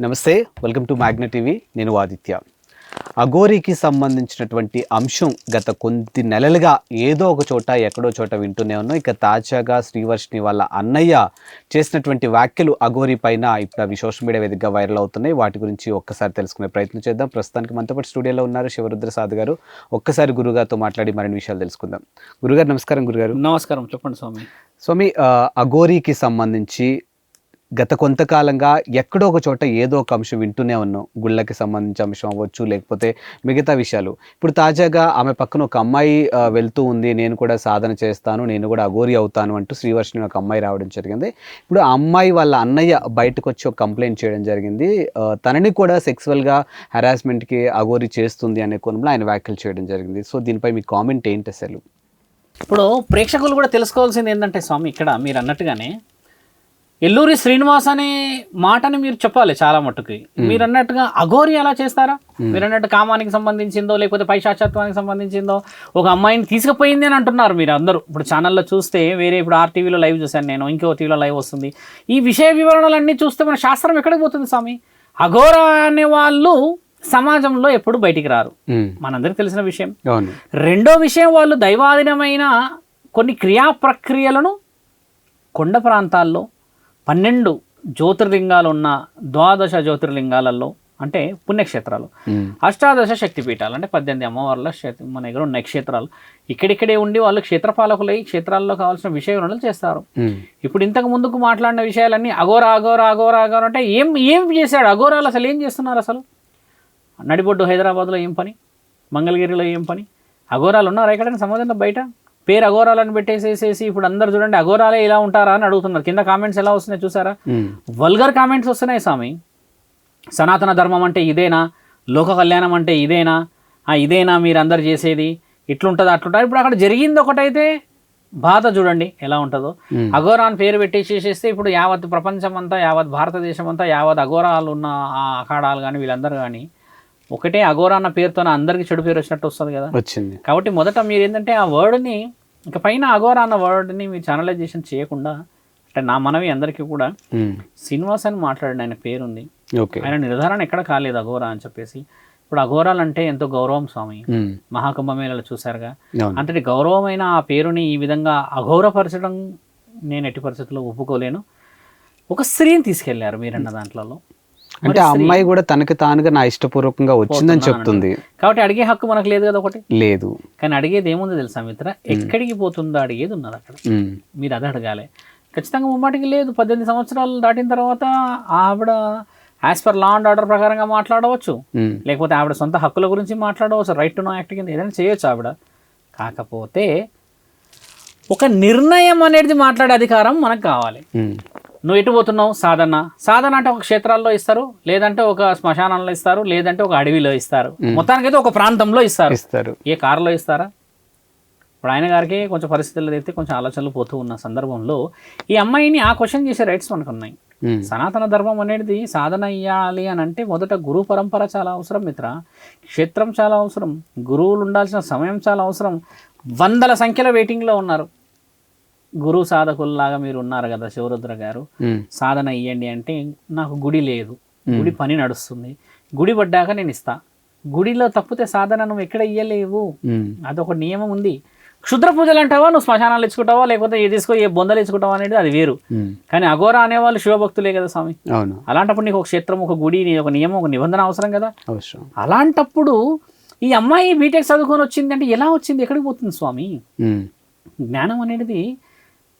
నమస్తే welcome to magnet TV నేను ఆదిత్య. అఘోరీకి సంబంధించినటువంటి అంశం గత కొద్ది నెలలుగా ఏదో ఒక చోట ఎక్కడో చోట వింటూనే ఉన్నాం. ఇక తాజాగా శ్రీవర్షిని వాళ్ళ అన్నయ్య చేసినటువంటి వ్యాఖ్యలు అఘోరీ పైన ఇప్పుడు అవి సోషల్ మీడియా వేదికగా వైరల్ అవుతున్నాయి. వాటి గురించి ఒక్కసారి తెలుసుకునే ప్రయత్నం చేద్దాం. ప్రస్తుతానికి మనతో పాటు స్టూడియోలో ఉన్నారు శివరుద్ర సాద్ గారు. ఒక్కసారి గురుగారితో మాట్లాడి మరిన్ని విషయాలు తెలుసుకుందాం. గురుగారు నమస్కారం గురుగారు. నమస్కారం. చెప్పండి స్వామి. స్వామి అఘోరీకి సంబంధించి గత కొంతకాలంగా ఎక్కడో ఒక చోట ఏదో ఒక అంశం వింటూనే ఉన్నాం. గుళ్ళకి సంబంధించి అంశం అవ్వచ్చు లేకపోతే మిగతా విషయాలు. ఇప్పుడు తాజాగా ఆమె పక్కన ఒక అమ్మాయి వెళ్తూ ఉంది. నేను కూడా సాధన చేస్తాను నేను కూడా అఘోరి అవుతాను అంటూ శ్రీవర్షిని ఒక అమ్మాయి రావడం జరిగింది. ఇప్పుడు ఆ అమ్మాయి వాళ్ళ అన్నయ్య బయటకు వచ్చి ఒక కంప్లైంట్ చేయడం జరిగింది. తనని కూడా సెక్సువల్గా హెరాస్మెంట్కి అఘోరి చేస్తుంది అనే కోణంలో ఆయన వ్యాఖ్యలు చేయడం జరిగింది. సో దీనిపై మీ కామెంట్ ఏంటి అసలు? ఇప్పుడు ప్రేక్షకులు కూడా తెలుసుకోవాల్సింది ఏంటంటే స్వామి ఇక్కడ మీరు అన్నట్టుగానే ఎల్లూరి శ్రీనివాస్ అనే మాటని మీరు చెప్పాలి చాలా మట్టుకి. మీరు అన్నట్టుగా అఘోరి అలా చేస్తారా? మీరు అన్నట్టు కామానికి సంబంధించిందో లేకపోతే పైశాచత్వానికి సంబంధించిందో ఒక అమ్మాయిని తీసుకుపోయింది అని అంటున్నారు మీరు అందరూ. ఇప్పుడు ఛానల్లో చూస్తే వేరే ఇప్పుడు ఆర్టీవీలో లైవ్ చూశాను నేను ఇంకో టీవీలో లైవ్ వస్తుంది. ఈ విషయ వివరణలన్నీ చూస్తే మన శాస్త్రం ఎక్కడికి పోతుంది స్వామి? అఘోర అనే వాళ్ళు సమాజంలో ఎప్పుడు బయటికి రారు. మనందరికి తెలిసిన విషయం. రెండో విషయం వాళ్ళు దైవాధీనమైన కొన్ని క్రియా ప్రక్రియలను కొండ ప్రాంతాల్లో పన్నెండు జ్యోతిర్లింగాలు ఉన్న ద్వాదశ జ్యోతిర్లింగాలలో అంటే పుణ్యక్షేత్రాలు. అష్టాదశ శక్తిపీఠాలు అంటే పద్దెనిమిది అమ్మవార్ల మన దగ్గర ఉన్న క్షేత్రాలు ఇక్కడిక్కడే ఉండి వాళ్ళు క్షేత్రపాలకులై క్షేత్రాల్లో కావాల్సిన విషయ వివరణలు చేస్తారు ఇప్పుడు ఇంతకు ముందుకు మాట్లాడిన విషయాలన్నీ అఘోరా అఘోరా అఘోరా అఘోరా అంటే ఏం ఏం చేశాడు? అఘోరాలు అసలు ఏం చేస్తున్నారు అసలు? నడిబొడ్డు హైదరాబాద్లో ఏం పని? మంగళగిరిలో ఏం పని? అఘోరాలు ఉన్నారా ఎక్కడైనా? సమాజంలో బయట? పేరు అఘోరాలను పెట్టేసేసేసి ఇప్పుడు అందరు చూడండి అఘోరాలే ఇలా ఉంటారా అని అడుగుతున్నారు. కింద కామెంట్స్ ఎలా వస్తున్నాయి చూసారా? వల్గర్ కామెంట్స్ వస్తున్నాయి స్వామి. సనాతన ధర్మం అంటే ఇదేనా? లోక కళ్యాణం అంటే ఇదేనా? ఆ ఇదేనా మీరు అందరు చేసేది? ఇట్లుంటుంది అట్లుంటుంది? ఇప్పుడు అక్కడ జరిగింది ఒకటైతే బాధ చూడండి ఎలా ఉంటుందో. ఉమ్. అఘోరా అని పేరు పెట్టేసేసేస్తే ఇప్పుడు యావత్ ప్రపంచం అంతా యావత్ భారతదేశం అంతా యావత్ అఘోరాలు ఉన్న ఆ అఖాడాలు కానీ వీళ్ళందరూ కానీ ఒకటే అఘోరా అన్న పేరుతోనే అందరికీ చెడు పేరు వచ్చినట్టు వస్తుంది కదా. వచ్చింది. కాబట్టి మొదట మీరు ఏంటంటే ఆ వర్డ్ని ఇక పైన అఘోరా అన్న వర్డ్ని మీరు ఛానలైజేషన్ చేయకుండా అంటే నా మనవి అందరికీ కూడా శ్రీనివాస్ అని మాట్లాడిన ఆయన పేరుంది. ఓకే. ఆయన నిర్ధారణ ఎక్కడ కాలేదు అఘోరా అని చెప్పేసి. ఇప్పుడు అఘోరాలు అంటే ఎంతో గౌరవం స్వామి. మహాకుంభమేళలు చూశారుగా. అంతటి గౌరవమైన ఆ పేరుని ఈ విధంగా అఘోరపరచడం నేను ఎట్టి పరిస్థితుల్లో ఒప్పుకోలేను. ఒక స్త్రీని తీసుకెళ్ళారు మీరన్న దాంట్లో అంటే ఆ అమ్మాయి కూడా తనకి తానుగా నా ఇష్టపూర్వకంగా వచ్చిందని చెప్తుంది. కాబట్టి అడిగే హక్కు మనకు లేదు కదా ఒకటి. లేదు. కానీ అడిగేది ఏముంది తెలుసా మిత్ర? ఎక్కడికి పోతుందో అడిగేది ఉన్నది అక్కడ. మీరు అది అడగాలి. ఖచ్చితంగా ముమ్మాటికి లేదు. పద్దెనిమిది సంవత్సరాలు దాటిన తర్వాత ఆవిడ as per law and order ప్రకారంగా మాట్లాడవచ్చు. లేకపోతే ఆవిడ సొంత హక్కుల గురించి మాట్లాడవచ్చు. రైట్ టు నో యాక్ట్ కింద ఏదైనా చేయొచ్చు ఆవిడ. కాకపోతే ఒక నిర్ణయం అనేది మాట్లాడే అధికారం మనకు కావాలి. నువ్వు ఎటు పోతున్నావు? సాధన. సాధన అంటే ఒక క్షేత్రాల్లో ఇస్తారు లేదంటే ఒక శ్మశానంలో ఇస్తారు లేదంటే ఒక అడవిలో ఇస్తారు. మొత్తానికైతే ఒక ప్రాంతంలో ఇస్తారు. ఇస్తారు. ఏ కారులో ఇస్తారా? ఇప్పుడు ఆయన గారికి కొంచెం పరిస్థితులు అయితే కొంచెం ఆలోచనలు పోతూ ఉన్న సందర్భంలో ఈ అమ్మాయిని ఆ క్వశ్చన్ చేసే రైట్స్ మనకు ఉన్నాయి సనాతన ధర్మం అనేది సాధన ఇయ్యాలి అని అంటే మొదట గురు పరంపర చాలా అవసరం మిత్ర. క్షేత్రం చాలా అవసరం. గురువులు ఉండాల్సిన సమయం చాలా అవసరం. వందల సంఖ్యలో వెయిటింగ్లో ఉన్నారు. గురు సాధకుల్లాగా మీరు ఉన్నారు కదా శివరుద్ర గారు సాధన ఇయ్యండి అంటే నాకు గుడి లేదు. గుడి పని నడుస్తుంది. గుడి పడ్డాక నేను ఇస్తా. గుడిలో తప్పితే సాధన నువ్వు ఎక్కడ ఇయ్యలేవు. అదొక నియమం ఉంది. క్షుద్ర పూజలు అంటావా? నువ్వు శ్మశానాలు ఇచ్చుకుంటావా? లేకపోతే ఏ తీసుకో ఏ బొందలు ఇచ్చుకుంటావా అనేది అది వేరు. కానీ అఘోర అనేవాళ్ళు శివభక్తులే కదా స్వామి. అలాంటప్పుడు నీకు ఒక క్షేత్రం ఒక గుడి నీ ఒక నియమం ఒక నిబంధన అవసరం కదా? అలాంటప్పుడు ఈ అమ్మాయి బీటెక్ చదువుకొని వచ్చింది అంటే ఎలా వచ్చింది? ఎక్కడికి పోతుంది స్వామి? జ్ఞానం అనేది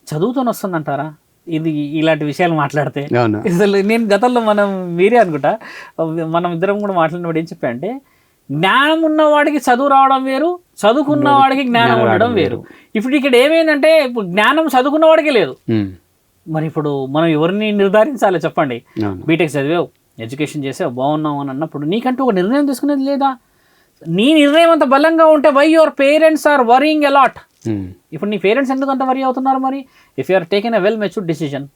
చదువుతోని వస్తుందంటారా ఇది ఇలాంటి విషయాలు మాట్లాడితే. అసలు నేను గతంలో మనం మీరే అనుకుంటా మనం ఇద్దరం కూడా మాట్లాడినప్పుడు ఏం చెప్పా అంటే జ్ఞానం ఉన్నవాడికి చదువు రావడం వేరు చదువుకున్న వాడికి జ్ఞానం ఉండడం వేరు. ఇప్పుడు ఇక్కడ ఏమైందంటే ఇప్పుడు జ్ఞానం చదువుకున్న వాడికి లేదు. మరి ఇప్పుడు మనం ఎవరిని నిర్ధారించాలి చెప్పండి? బీటెక్ చదివావు ఎడ్యుకేషన్ చేసావు బాగున్నావు అని అన్నప్పుడు నీకంటూ ఒక నిర్ణయం తీసుకునేది లేదా? నీ నిర్ణయం అంత బలంగా ఉంటే why your parents are worrying allot lot నీ పేరెంట్స్ ఎందుకు అంత వరి అవుతున్నారు మరి? If you are taken a well mature decision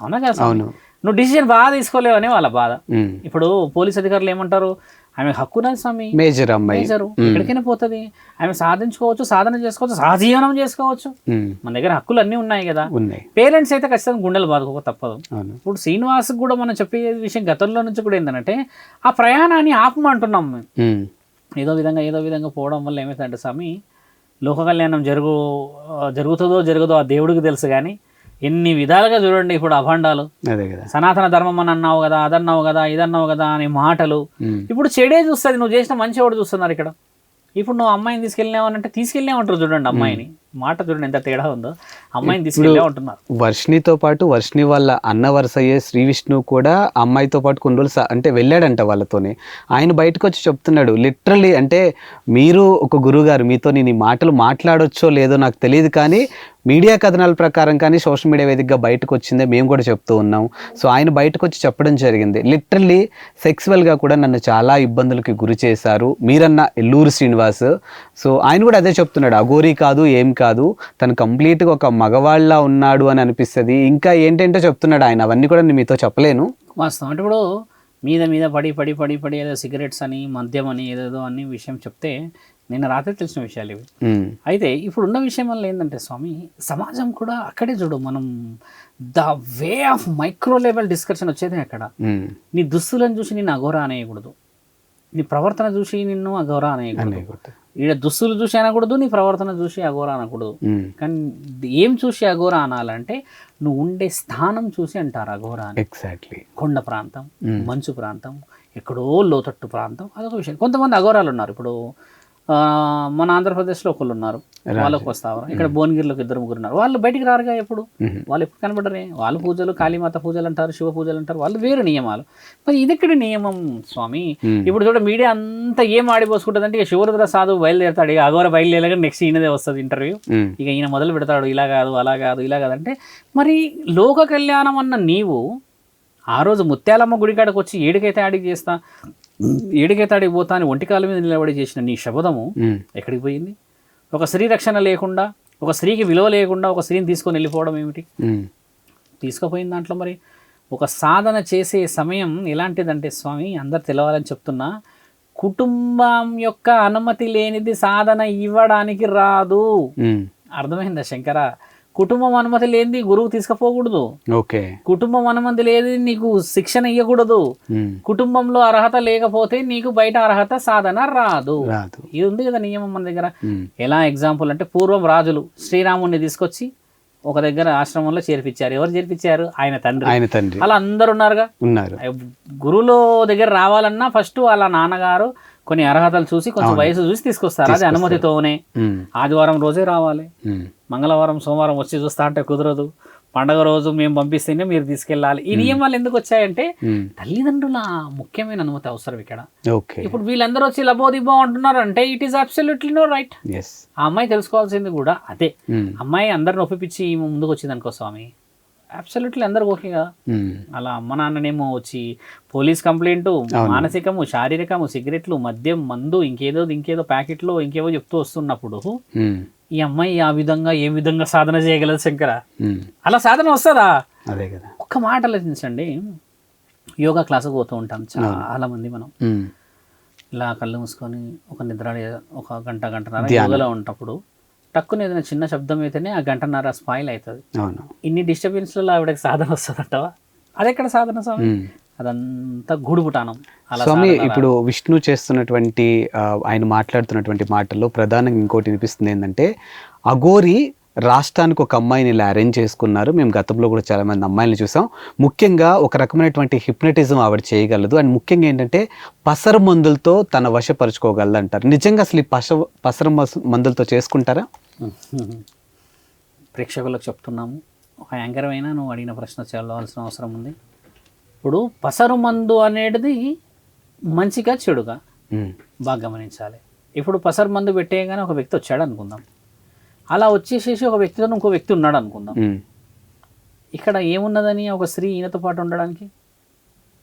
అవునా కదా? అవును. నువ్వు డిసిజన్ బాగా తీసుకోలేవని వాళ్ళ బాధ. ఉమ్, ఇప్పుడు పోలీస్ అధికారులు ఏమంటారు? ఆమె హక్కున్నది స్వామి. మేజర్ అమ్మాయి. మేజరు ఎక్కడికైనా పోతుంది. ఆమె సాధించుకోవచ్చు సాధన చేసుకోవచ్చు సహజీవనం చేసుకోవచ్చు. మన దగ్గర హక్కులు అన్నీ ఉన్నాయి కదా. పేరెంట్స్ అయితే ఖచ్చితంగా గుండెలు బాదుకోక తప్పదు. ఇప్పుడు శ్రీనివాస్ కూడా మనం చెప్పే విషయం గతంలో నుంచి కూడా ఏంటంటే ఆ ప్రయాణాన్ని ఆపమంటున్నాం మేము. ఏదో విధంగా ఏదో విధంగా పోవడం వల్ల ఏమవుతుందంటే స్వామి లోక కళ్యాణం జరుగు జరుగుతుందో జరగదో ఆ దేవుడికి తెలుసు కానీ ఎన్ని విధాలుగా చూడండి ఇప్పుడు అభాండాలు. అదే కదా. సనాతన ధర్మం అని అన్నావు కదా అదన్నావు కదా ఇదన్నావు కదా అనే మాటలు. ఇప్పుడు చెడే చూస్తుంది నువ్వు చేసిన మంచి ఎవడు చూస్తున్నారు ఇక్కడ? ఇప్పుడు నువ్వు అమ్మాయిని తీసుకెళ్ళినావు అంటే తీసుకెళ్ళామంటారు చూడండి అమ్మాయిని. మాట చూడండి ఎంత తేడా ఉందో. అమ్మాయిని తీసుకెళ్ళామంటున్నారు వర్షినితో పాటు వర్షిని వాళ్ళ అన్న వరుస అయ్యే శ్రీ విష్ణు కూడా అమ్మాయితో పాటు కొన్ని రోజులు అంటే వెళ్ళాడంట వాళ్ళతోనే. ఆయన బయటకు వచ్చి చెప్తున్నాడు లిటరలీ అంటే మీరు ఒక గురుగారు మీతో నేను ఈ మాటలు మాట్లాడొచ్చో లేదో నాకు తెలియదు కానీ మీడియా కథనాల ప్రకారం కానీ సోషల్ మీడియా వేదికగా బయటకు వచ్చిందే మేము కూడా చెప్తూ ఉన్నాం. సో ఆయన బయటకు వచ్చి చెప్పడం జరిగింది. లిటరల్లీ సెక్సువల్గా కూడా నన్ను చాలా ఇబ్బందులకి గురి చేశారు మీరన్న ఎల్లూరు శ్రీనివాస్. సో ఆయన కూడా అదే చెప్తున్నాడు అఘోరీ కాదు ఏం కాదు తను కంప్లీట్గా ఒక మగవాళ్ళ ఉన్నాడు అని అనిపిస్తుంది. ఇంకా ఏంటంటో చెప్తున్నాడు ఆయన. అవన్నీ కూడా నేను మీతో చెప్పలేను. వాస్తవం. అంటే ఇప్పుడు మీద మీద పడి పడి పడి పడి ఏదో సిగరెట్స్ అని మద్యం అని ఏదేదో అని విషయం చెప్తే నిన్న రాత్రి తెలిసిన విషయాలు ఇవి. అయితే ఇప్పుడు ఉన్న విషయం వల్ల ఏంటంటే స్వామి సమాజం కూడా అక్కడే చూడు మనం the way of micro level discussion వచ్చేది అక్కడ. నీ దుస్తులను చూసి నిన్ను అఘోర అనేయకూడదు. నీ ప్రవర్తన చూసి నిన్ను అఘోర అనేయకూడదు. ఈడ దుస్తులు చూసి అనకూడదు నీ ప్రవర్తన చూసి అఘోర అనకూడదు. కానీ ఏం చూసి అఘోర అనాలంటే నువ్వు ఉండే స్థానం చూసి అంటారు అఘోర అని ఎగ్జాక్ట్లీ కొండ ప్రాంతం. మంచు ప్రాంతం ఎక్కడో లోతట్టు ప్రాంతం అదొక విషయం. కొంతమంది అఘోరాలు ఉన్నారు. ఇప్పుడు మన ఆంధ్రప్రదేశ్లో ఒకళ్ళు ఉన్నారు వాళ్ళకి వస్తావు ఇక్కడ భువనగిరిలోకి ఇద్దరు ముగ్గురు ఉన్నారు. వాళ్ళు బయటికి రారుగా ఎప్పుడు. వాళ్ళు ఎప్పుడు కనబడరే? వాళ్ళ పూజలు కాళీమాత పూజలు అంటారు శివ పూజలు అంటారు. వాళ్ళు వేరు నియమాలు. మరి ఇది ఎక్కడి నియమం స్వామి. ఇప్పుడు చూడ మీడియా అంతా ఏం ఆడిపోసుకుంటుంది అంటే ఇక శివరుద్ర సాధువు బయలుదేరతాడు. ఇక అఘోర బయలుదేరగా నెక్స్ట్ ఈయనదే వస్తుంది ఇంటర్వ్యూ ఇక ఈయన మొదలు పెడతాడు ఇలా కాదు అలా కాదు ఇలా కాదు. అంటే మరి లోక కళ్యాణం అన్న నీవు ఆ రోజు ముత్యాలమ్మ గుడికాడకు వచ్చి ఏడికైతే ఆడికి చేస్తా ఏడికైతే ఆడికి పోతా అని ఒంటి కాళ్ళ మీద నిలబడి చేసిన నీ శబదము ఎక్కడికి పోయింది? ఒక స్త్రీ రక్షణ లేకుండా ఒక స్త్రీకి విలువ లేకుండా ఒక స్త్రీని తీసుకొని వెళ్ళిపోవడం ఏమిటి? ఉమ్, తీసుకుపోయిన దాంట్లో మరి ఒక సాధన చేసే సమయం ఎలాంటిదంటే స్వామి అందరు తెలవాలని చెప్తున్నా కుటుంబం యొక్క అనుమతి లేనిది సాధన ఇవ్వడానికి రాదు. అర్థమైందా శంకర? కుటుంబం అనుమతి లేనిది గురువు తీసుకుపోకూడదు. ఓకే. కుటుంబం అనుమతి లేనిది నీకు శిక్షణ ఇవ్వకూడదు కుటుంబంలో అర్హత లేకపోతే నీకు బయట అర్హత సాధన రాదు. రాదు. ఇది ఉంది కదా నియమం మన దగ్గర. ఎలా ఎగ్జాంపుల్ అంటే పూర్వం రాజులు శ్రీరాముడిని తీసుకొచ్చి ఒక దగ్గర ఆశ్రమంలో చేర్పించారు. ఎవరు చేర్పించారు? ఆయన తండ్రి. ఆయన తండ్రి. అలా అందరు ఉన్నారుగా? ఉన్నారు. గురువుల దగ్గర రావాలన్నా ఫస్ట్ వాళ్ళ నాన్నగారు కొన్ని అర్హతలు చూసి కొంచెం వయసు చూసి తీసుకొస్తారు. అది అనుమతితోనే ఆదివారం రోజే రావాలి. మంగళవారం సోమవారం వచ్చి చూస్తా అంటే కుదరదు. పండగ రోజు మేము పంపిస్తేనే మీరు తీసుకెళ్ళాలి. ఈ నియమాలు ఎందుకు వచ్చాయంటే తల్లిదండ్రుల ముఖ్యమైన అనుమతి అవసరం ఇక్కడ. ఇప్పుడు వీళ్ళందరూ వచ్చి లబోదిబో అంటున్నారు అంటే it is absolutely no right ఆ అమ్మాయి తెలుసుకోవాల్సింది కూడా అదే. అమ్మాయి అందరిని ఒప్పించి ఈమె ముందుకు వచ్చింది అనుకో స్వామి. అబ్సల్యూట్లీ అందరికి ఓకే కదా. ఉమ్, అలా అమ్మ నాన్ననేమో వచ్చి పోలీస్ కంప్లైంట్ మానసికము శారీరకము సిగరెట్లు మద్యం మందు ఇంకేదో ఇంకేదో ప్యాకెట్లు ఇంకేవో చెప్తూ వస్తున్నప్పుడు ఉమ్, ఈ అమ్మాయి ఆ విధంగా ఏ విధంగా సాధన చేయగలదు శంకర? ఉమ్, అలా సాధన వస్తుందా? అదే కదా. ఒక్క మాట ఆలోచించండి. యోగా క్లాసుకు పోతూ ఉంటాం చాలా మంది మనం. ఇలా కళ్ళు మూసుకొని ఒక నిద్ర ఒక గంట గంటన్నర యోగాలో ఉన్నప్పుడు టక్కున ఏదైనా చిన్న శబ్దం అయితేనే ఆ గంటన్నర స్పాయిల్ అవుతుంది అవును. ఇన్ని డిస్టర్బెన్స్లలో ఆవిడకి సాధన వస్తుందంటవా? అదెక్కడ సాధన స్వామి. అదంతా గూడుపుటానం అలా స్వామి ఇప్పుడు విష్ణు చేస్తున్నటువంటి ఆయన మాట్లాడుతున్నటువంటి మాటల్లో ప్రధానంగా ఇంకోటి వినిపిస్తుంది ఏంటంటే అఘోరి రాష్ట్రానికి ఒక అమ్మాయిని ఇలా అరేంజ్ చేసుకున్నారు. మేము గతంలో కూడా చాలా మంది అమ్మాయిని చూసాం. ముఖ్యంగా ఒక రకమైనటువంటి హిప్నటిజం ఆవిడ చేయగలదు. అండ్ ముఖ్యంగా ఏంటంటే పసరు మందులతో తన వశపరుచుకోగలదు అంటారు నిజంగా అసలు ఈ పస పసరు మందులతో చేసుకుంటారా? ప్రేక్షకులకు చెప్తున్నాము. ఒక యాంకర్ అయినా నువ్వు అడిగిన ప్రశ్న చదవాల్సిన అవసరం ఉంది. ఇప్పుడు పసరు మందు అనేది మంచిగా చెడుగా బాగా గమనించాలి. ఇప్పుడు పసరు మందు పెట్టేయగానే ఒక వ్యక్తి వచ్చాడు అనుకుందాం అలా వచ్చేసేసి ఒక వ్యక్తితో ఇంకో వ్యక్తి ఉన్నాడు అనుకుందాం ఇక్కడ ఏమున్నదని ఒక స్త్రీ ఈయనతో పాటు ఉండడానికి?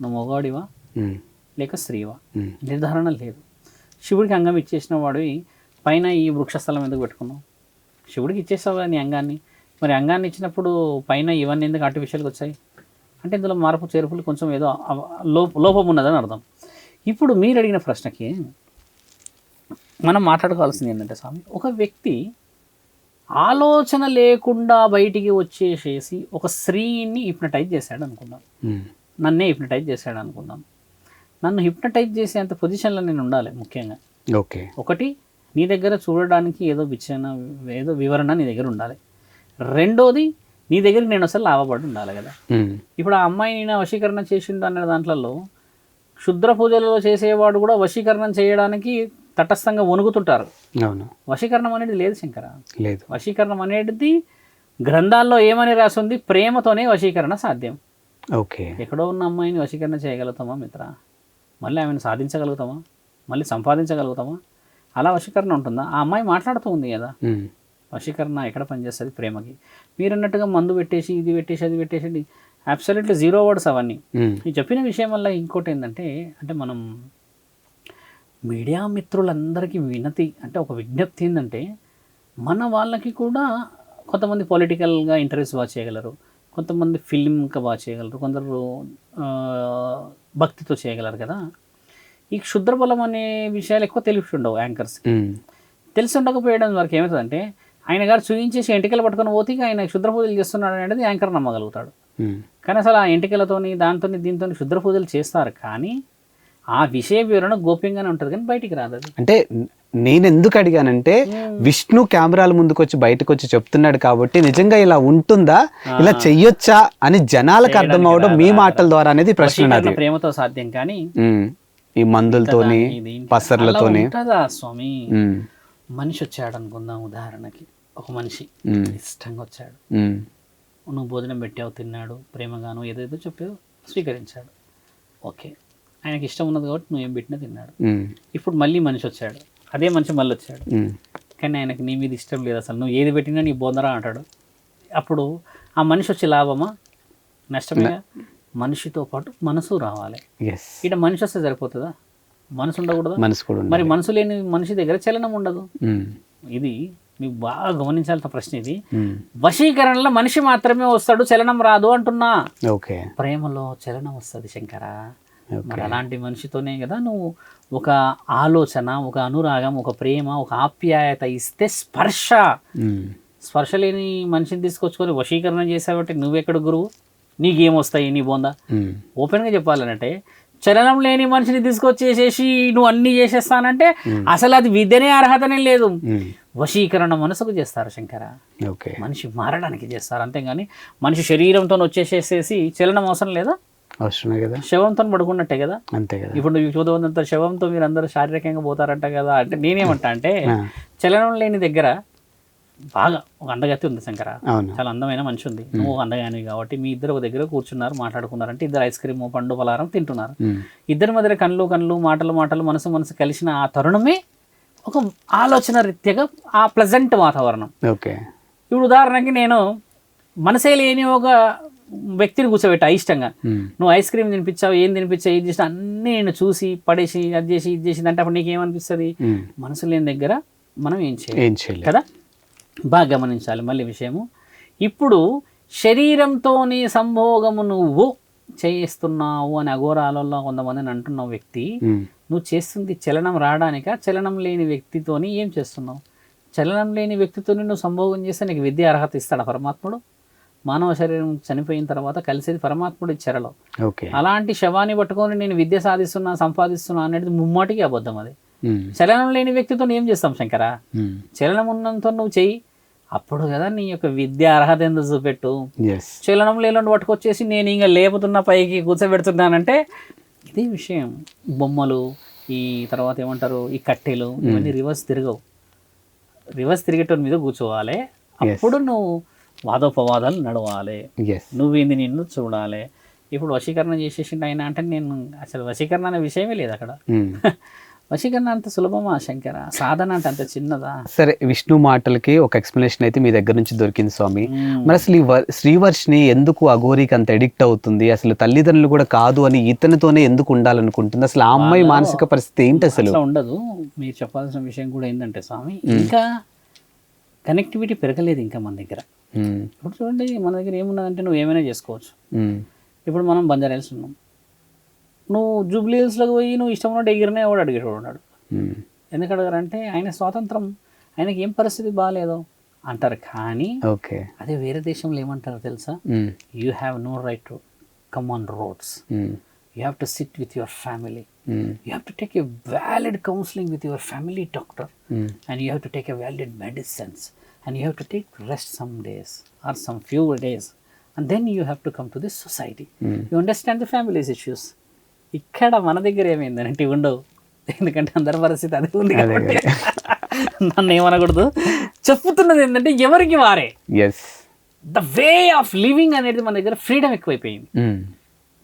నువ్వు మగవాడివా? లేక స్త్రీవా? నిర్ధారణ లేదు. శివుడికి అంగం ఇచ్చేసిన వాడివి పైన ఈ వృక్షస్థలం ఎందుకు పెట్టుకున్నావు? శివుడికి ఇచ్చేసావు కదా నీ అంగాన్ని? మరి అంగాన్ని ఇచ్చినప్పుడు పైన ఇవన్నీ ఎందుకు ఆర్టిఫిషియల్గా వచ్చాయి? అంటే ఇందులో మార్పు చేర్పులు కొంచెం ఏదో లోప ఉన్నదని అర్థం. ఇప్పుడు మీరు అడిగిన ప్రశ్నకి మనం మాట్లాడుకోవాల్సింది ఏంటంటే స్వామి ఒక వ్యక్తి ఆలోచన లేకుండా బయటికి వచ్చేసేసి ఒక స్త్రీని హిప్నటైజ్ చేశాడు అనుకుందాం. నన్నే హిప్నటైజ్ చేశాడు అనుకుందాం. నన్ను హిప్నటైజ్ చేసేంత పొజిషన్లో నేను ఉండాలి ముఖ్యంగా. ఓకే. ఒకటి నీ దగ్గర చూడడానికి ఏదో విచన ఏదో వివరణ నీ దగ్గర ఉండాలి. రెండోది నీ దగ్గరికి నేను అసలు లాభపడి ఉండాలి కదా. ఇప్పుడు ఆ అమ్మాయిని నా వశీకరణ చేసిండు అనే దాంట్లో క్షుద్ర పూజలలో చేసేవాడు కూడా వశీకరణం చేయడానికి తటస్థంగా వణుకుతుంటారు. అవును. వశీకరణం అనేది లేదు శంకర. లేదు. వశీకరణం అనేది గ్రంథాల్లో ఏమని రాసింది? ప్రేమతోనే వశీకరణ సాధ్యం. ఓకే. ఎక్కడో ఉన్న అమ్మాయిని వశీకరణ చేయగలుగుతామా మిత్ర? మళ్ళీ ఆమెను సాధించగలుగుతామా? మళ్ళీ సంపాదించగలుగుతామా? అలా వశీకరణ ఉంటుందా? ఆ అమ్మాయి మాట్లాడుతూ ఉంది కదా. వశీకరణ ఎక్కడ పనిచేస్తుంది ప్రేమకి? మీరు అన్నట్టుగా మందు పెట్టేసి ఇది పెట్టేసి అది పెట్టేసి అబ్సల్యూట్లీ జీరో వర్డ్స్ అవన్నీ. ఈ చెప్పిన విషయం వల్ల ఇంకోటి ఏంటంటే అంటే మనం మీడియా మిత్రులందరికీ వినతి అంటే ఒక విజ్ఞప్తి ఏంటంటే మన వాళ్ళకి కూడా కొంతమంది పొలిటికల్గా ఇంటర్వ్యూస్ బాగా చేయగలరు. కొంతమంది ఫిల్మ్గా బాగా చేయగలరు. కొందరు భక్తితో చేయగలరు కదా. ఈ క్షుద్ర బలం అనే విషయాలు ఎక్కువ తెలిసి ఉండవు యాంకర్స్. తెలిసి ఉండకపోయడం వరకు ఏమవుతుందంటే ఆయన గారు చూపించేసి ఎంటికలు పట్టుకొని పోతే ఆయన క్షుద్ర పూజలు చేస్తున్నాడు అనేది యాంకర్ నమ్మగలుగుతాడు. కానీ అసలు ఆ ఎంటికలతోని దాంతో దీంతో క్షుద్ర పూజలు చేస్తారు కానీ ఆ విషయ వివరణ గోప్యంగానే ఉంటుంది కానీ బయటికి రాదు అంటే నేను ఎందుకు అడిగానంటే విష్ణు కెమెరాల ముందుకు వచ్చి బయటకు వచ్చి చెప్తున్నాడు కాబట్టి నిజంగా ఇలా ఉంటుందా ఇలా చెయ్యొచ్చా అని జనాలకు అర్థం అవడం మీ మాటల ద్వారా అనేది ప్రశ్న ప్రేమతో సాధ్యం కానీ ఈ మందులతోని పసర్లతోని. స్వామి? మనిషి వచ్చాడు అనుకుందాం ఉదాహరణకి. ఒక మనిషి ఇష్టంగా వచ్చాడు. నువ్వు భోజనం పెట్టావు తిన్నాడు ప్రేమగాను ఏదేదో చెప్పావు స్వీకరించాడు. ఓకే. ఆయనకి ఇష్టం ఉన్నది కాబట్టి నువ్వు ఏం పెట్టినా తిన్నాడు. ఇప్పుడు మళ్ళీ మనిషి వచ్చాడు. అదే మనిషి మళ్ళీ వచ్చాడు. కానీ ఆయనకి నీ మీద ఇష్టం లేదు అసలు. నువ్వు ఏది పెట్టినా నీ బోందరా అంటాడు. అప్పుడు ఆ మనిషి వచ్చే లాభమా? నష్టమే మనిషితో పాటు మనసు రావాలి. ఇట మనిషి వస్తే సరిపోతుందా? మనసు ఉండకూడదా? మనసు కూడా మరి మనసు లేని మనిషి దగ్గర చలనం ఉండదు. ఉమ్, ఇది మీకు బాగా గమనించాల్సిన ప్రశ్న ఇది. ఉమ్, వశీకరణలో మనిషి మాత్రమే వస్తాడు చలనం రాదు అంటున్నా. ఓకే ప్రేమలో చలనం వస్తుంది శంకర. మరి అలాంటి మనిషితోనే కదా నువ్వు ఒక ఆలోచన ఒక అనురాగం ఒక ప్రేమ ఒక ఆప్యాయత ఇస్తే స్పర్శ. ఉమ్, స్పర్శ లేని మనిషిని తీసుకొచ్చుకొని వశీకరణ చేసావంటే నువ్వెక్కడ గురువు? నీకేమొస్తాయి? నీ బొంద? ఓపెన్గా చెప్పాలనంటే చలనం లేని మనిషిని తీసుకొచ్చేసేసి నువ్వు అన్ని చేసేస్తానంటే అసలు అది విద్యనే అర్హతనే లేదు. వశీకరణ మనసుకు చేస్తారు శంకర. ఓకే. మనిషి మారడానికి చేస్తారు. అంతేగాని మనిషి శరీరంతో వచ్చేసేసేసి చలనం అవసరం లేదా? అవసరమే కదా. శవంతో పడుకున్నట్టే కదా. అంతే కదా. ఇప్పుడు నువ్వు చూడవంత శవంతో మీరు అందరూ శారీరకంగా పోతారంట కదా. అంటే నేనేమంటా అంటే చలనం లేని దగ్గర బాగా ఒక అందగతి ఉంది శంకర. చాలా అందమైన మనిషి ఉంది. నువ్వు అందగాని కాబట్టి మీ ఇద్దరు ఒక దగ్గర కూర్చున్నారు మాట్లాడుకున్నారంటే ఇద్దరు ఐస్ క్రీమ్ పండు పలారం తింటున్నారు. ఇద్దరి మధ్య కళ్ళు కళ్ళు మాటలు మాటలు మనసు మనసు కలిసిన ఆ తరుణమే ఒక ఆలోచన రీత్యాగా ఆ ప్లజెంట్ వాతావరణం. ఓకే. ఇప్పుడు ఉదాహరణకి నేను మనసే లేని ఒక వ్యక్తిని కూర్చోబెట్టా ఇష్టంగా. నువ్వు ఐస్ క్రీమ్ తినిపించావు ఏం తినిపించావు ఏం చేసినా అన్నీ నేను చూసి పడేసి అది చేసి ఇది చేసి అంటే అప్పుడు నీకేమనిపిస్తుంది? మనసు లేని దగ్గర మనం ఏం చేయాలి. కదా? బాగా గమనించాలి మళ్ళీ విషయము. ఇప్పుడు శరీరంతోని సంభోగము నువ్వు చేయిస్తున్నావు అని అఘోరాలలో కొంతమందిని అంటున్న వ్యక్తి నువ్వు చేస్తుంది చలనం రావడానిక? చలనం లేని వ్యక్తితోని ఏం చేస్తున్నావు? చలనం లేని వ్యక్తితోని నువ్వు సంభోగం చేస్తే నీకు విద్య అర్హత ఇస్తాడా పరమాత్ముడు? మానవ శరీరం చనిపోయిన తర్వాత కలిసేది పరమాత్ముడు చెరలో. ఓకే. అలాంటి శవాన్ని పట్టుకొని నేను విద్య సాధిస్తున్నా సంపాదిస్తున్నా అనేది ముమ్మాటికి అబద్ధం అది. చలనం లేని వ్యక్తితో ఏం చేస్తాం శంకర? చలనం ఉన్నంత నువ్వు చెయ్యి. అప్పుడు కదా నీ యొక్క విద్య అర్హత ఎందుకు చూపెట్టు. చలనం లేని పట్టుకొచ్చేసి నేను ఇంకా లేపుతున్న పైకి కూర్చోబెడుతున్నానంటే ఇదే విషయం. బొమ్మలు ఈ తర్వాత ఏమంటారు ఈ కట్టెలు ఇవన్నీ రివర్స్ తిరగవు. రివర్స్ తిరిగేటోని మీద కూర్చోవాలి. అప్పుడు నువ్వు వాదోపవాదాలు నడవాలి. ఎస్ నువ్వేంది నిన్ను చూడాలి. ఇప్పుడు వశీకరణ చేసేసిండు ఆయన అంటే నేను అసలు వశీకరణ అనే విషయమే లేదు అక్కడ. వశీకరణ అంత సులభమా శంకర? సాధన అంటే అంత చిన్నదా? సరే విష్ణు మాటలకి ఒక ఎక్స్ప్లెనేషన్ అయితే మీ దగ్గర నుంచి దొరికింది స్వామి. మరి అసలు ఈ శ్రీవర్షిని ఎందుకు అఘోరికి అంత ఎడిక్ట్ అవుతుంది? అసలు తల్లిదండ్రులు కూడా కాదు అని ఇతనితోనే ఎందుకు ఉండాలనుకుంటుంది? అసలు ఆ అమ్మాయి మానసిక పరిస్థితి ఏంటి అసలు? ఉండదు. మీరు చెప్పాల్సిన విషయం కూడా ఏంటంటే స్వామి ఇంకా కనెక్టివిటీ పెరగలేదు ఇంకా మన దగ్గర. ఇప్పుడు చూడండి మన దగ్గర ఏమున్నదంటే నువ్వు ఏమైనా చేసుకోవచ్చు. ఇప్పుడు మనం బంజారాల్స్ ఉన్నాం. నువ్వు జూబ్లీ హిల్స్లోకి పోయి నువ్వు ఇష్టం ఉన్నట్టు ఎగిరినే వాడు అడిగేవాడు ఉన్నాడు. ఎందుకు అడగారంటే ఆయన స్వాతంత్రం ఆయనకి ఏం పరిస్థితి బాగాలేదో అంటారు. కానీ ఓకే. అదే వేరే దేశంలో ఏమంటారు తెలుసా? You have no right to come on roads you have to sit with your family you have to take a valid counselling with your family doctor you have to take a valid medicines. And you have to take rest some days or some few days. And then you have to come to this society. Hmm. you understand the family's issues? ఇక్కడ మన దగ్గర ఏమైందంటే ఉండవు. ఎందుకంటే అందరి పరిస్థితి అదే ఉంది కాబట్టి. నన్ను ఏమనకూడదు. చెప్పుతున్నది ఏంటంటే ఎవరికి వారే. As the way of living అనేది మన దగ్గర ఫ్రీడమ్ ఎక్కువైపోయింది.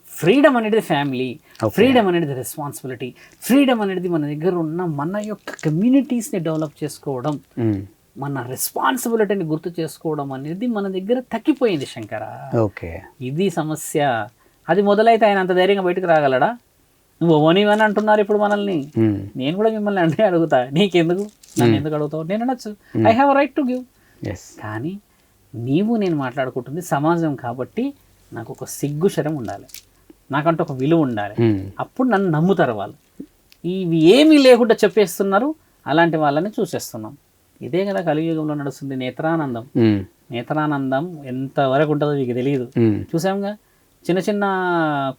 ఫ్రీడమ్ అనేది ఫ్యామిలీ. ఫ్రీడమ్ అనేది రెస్పాన్సిబిలిటీ ఫ్రీడమ్ అనేది మన దగ్గర ఉన్న మన యొక్క కమ్యూనిటీస్ని డెవలప్ చేసుకోవడం. ఉమ్, మన రెస్పాన్సిబిలిటీని గుర్తు చేసుకోవడం అనేది మన దగ్గర తగ్గిపోయింది శంకర. ఓకే ఇది సమస్య. అది మొదలైతే ఆయన అంత ధైర్యంగా బయటకు రాగలడా? నువ్వు ఓనివని అంటున్నారు ఇప్పుడు మనల్ని. నేను కూడా మిమ్మల్ని అంటే అడుగుతా. నీకెందుకు? నన్ను ఎందుకు అడుగుతావు? నేను అనొచ్చు. I have right to give కానీ నీవు నేను మాట్లాడుకుంటుంది సమాజం కాబట్టి నాకు ఒక సిగ్గు శరం ఉండాలి. నాకంటూ ఒక విలువ ఉండాలి. అప్పుడు నన్ను నమ్ముతారు వాళ్ళు. ఇవి ఏమీ లేకుండా చెప్పేస్తున్నారు. అలాంటి వాళ్ళని చూసేస్తున్నాం. ఇదే కదా కలియుగంలో నడుస్తుంది నేత్రానందం. నేత్రానందం ఎంతవరకు ఉంటుందో మీకు తెలియదు చూసాంగా? చిన్న చిన్న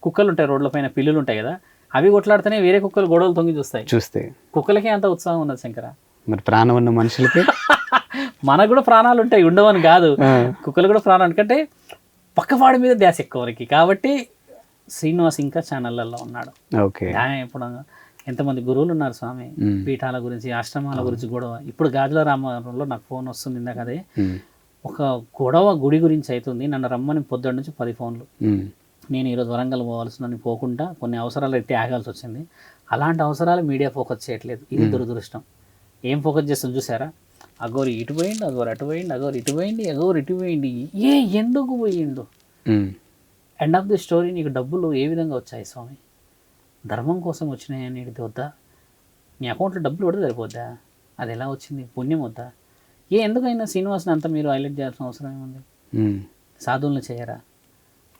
కుక్కలు ఉంటాయి రోడ్ల పైన పిల్లులు ఉంటాయి కదా అవి కొట్లాడితేనే వేరే కుక్కలు గొడవలు తొంగి చూస్తాయి. చూస్తే. కుక్కలకే అంత ఉత్సాహం ఉన్నది శంకర. మరి ప్రాణం ఉన్న మనుషులకి? మనకు కూడా ప్రాణాలు ఉంటాయి ఉండవని కాదు. కుక్కలు కూడా ప్రాణాలు ఎందుకంటే పక్కవాడి మీద ధ్యాస ఎక్కువ వరకు. కాబట్టి శ్రీనివాస్ ఇంకా ఛానళ్ళల్లో ఉన్నాడు. ఓకే. ఆయన ఇప్పుడు ఎంతమంది గురువులు ఉన్నారు స్వామి పీఠాల గురించి ఆశ్రమాల గురించి గొడవ. ఇప్పుడు గాజుల రామారంలో నాకు ఫోన్ వస్తుంది ఇందాక అదే. ఒక గొడవ గుడి గురించి అవుతుంది నన్ను రమ్మని పొద్దున్న నుంచి పది ఫోన్లు. నేను ఈరోజు వరంగల్ పోవాల్సిన పోకుండా కొన్ని అవసరాలు అయితే ఆగాల్సి వచ్చింది. అలాంటి అవసరాలు మీడియా ఫోకస్ చేయట్లేదు. ఇది దురదృష్టం. ఏం ఫోకస్ చేస్తుంది చూసారా అగోరి ఇటు పోయిండు అగోరు అటు పోయిండు అగోరు ఇటు పోయింది అగోరు ఇటు పోయింది ఏ ఎందుకు పోయిండు? ఎండ్ ఆఫ్ ది స్టోరీ నీకు డబ్బులు ఏ విధంగా వచ్చాయి స్వామి? ధర్మం కోసం వచ్చినాయి అనేది వద్దా నీ అకౌంట్లో డబ్బులు పడితే సరిపోద్దా? అది ఎలా వచ్చింది? పుణ్యం వద్దా? ఏ ఎందుకైనా శ్రీనివాస్ని అంతా మీరు హైలైట్ చేయాల్సిన అవసరం ఏముంది. సాధువులను చేయరా?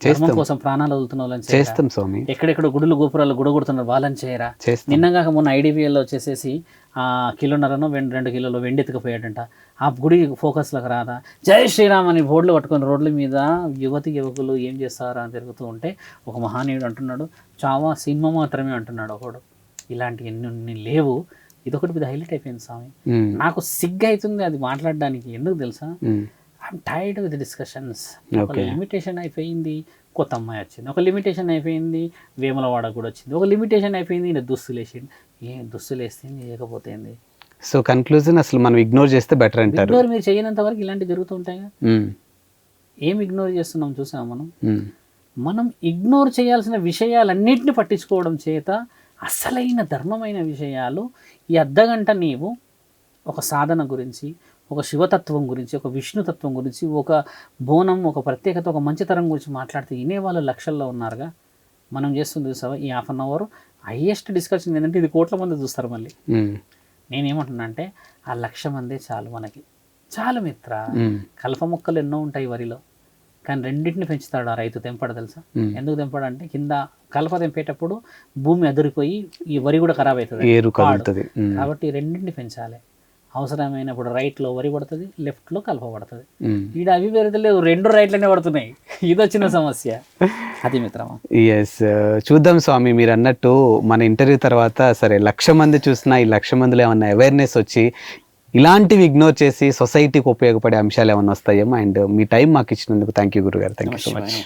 ధర్మం కోసం ప్రాణాలు వదులుతున్న వాళ్ళని చేస్తాం స్వామి. ఎక్కడెక్కడ గుడులు గోపురాలు గుడగొడుతున్నారు వాళ్ళని చేయరా? చేస్తాం. నిన్నగాక మొన్న ఐడిబిఎల్లో వచ్చేసేసి ఆ కిలోన్నరనో వెండి రెండు కిలోలు వెండి ఎత్తుకుపోయాడంట ఆ గుడి ఫోకస్లోకి రాదా జై శ్రీరామ్ అని బోర్డులు పట్టుకొని రోడ్ల మీద యువతి యువకులు ఏం చేస్తారా అని తిరుగుతూ ఉంటే ఒక మహానీయుడు అంటున్నాడు. చావా సినిమా మాత్రమే అంటున్నాడు ఒకడు. ఇలాంటి ఎన్ని లేవు. ఇదొకటి పెద్ద హైలైట్ అయిపోయింది స్వామి. నాకు సిగ్గు అవుతుంది అది మాట్లాడడానికి. ఎందుకు తెలుసా? ఐఎమ్ టైర్డ్ విత్ డిస్కషన్స్ ఒక. లిమిటేషన్ అయిపోయింది కొత్త అమ్మాయి వచ్చింది. ఒక లిమిటేషన్ అయిపోయింది వేములవాడ కూడా వచ్చింది. ఒక లిమిటేషన్ అయిపోయింది ఈయన దుస్తులు వేసింది ఏం దుస్తులు వేస్తే లేకపోతే సో కన్క్లూజన్ అసలు మనం ఇగ్నోర్ చేస్తే బెటర్ అంటారు. ఇగ్నోర్ మీరు చేయనంత వరకు ఇలాంటివి జరుగుతూ ఉంటాయి? ఉమ్, ఏం ఇగ్నోర్ చేస్తున్నాం చూసాం మనం? ఉమ్, మనం ఇగ్నోర్ చేయాల్సిన విషయాలన్నింటిని పట్టించుకోవడం చేత అసలైన ధర్మమైన విషయాలు ఈ అర్ధగంట నీవు ఒక సాధన గురించి ఒక శివతత్వం గురించి ఒక విష్ణుతత్వం గురించి ఒక బోనం ఒక ప్రత్యేకత ఒక మంచితనం గురించి మాట్లాడితే వినేవాళ్ళు లక్షల్లో ఉన్నారుగా. మనం చేస్తుంది చూసావా ఈ half an hour. Highest discussion ఏంటంటే ఇది కోట్ల మంది చూస్తారు మళ్ళీ. నేనేమంటున్నా అంటే ఆ లక్ష మందే చాలు మనకి. చాలు మిత్ర. కల్ప మొక్కలు ఎన్నో ఉంటాయి వరిలో. కానీ రెండింటిని పెంచుతాడు ఆ రైతు తెంపడ తెలుసా. ఎందుకు తెంపడు అంటే కింద కలప తెంపేటప్పుడు భూమి అదిరిపోయి ఈ వరి కూడా ఖరాబ్ అవుతుంది. కాబట్టి రెండింటిని పెంచాలి. అవసరమైనప్పుడు రైట్లో వరి పడుతుంది లెఫ్ట్లో కలప పడుతుంది. ఈడ అవి పెరగలేదు రెండు రైట్లనే పడుతున్నాయి. ఇది వచ్చిన సమస్య. అది మిత్రమా? ఎస్ చూద్దాం స్వామి మీరు అన్నట్టు మన ఇంటర్వ్యూ తర్వాత సరే లక్ష మంది చూసినా ఈ లక్ష మందిలో ఏమన్నా అవేర్నెస్ వచ్చి ఇలాంటివి ఇగ్నోర్ చేసి సొసైటీకి ఉపయోగపడే అంశాలు ఏమైనా వస్తాయేమో అండ్ మీ టైం మాకు ఇచ్చినందుకు థ్యాంక్ యూ గురుగారు. Thank you so much.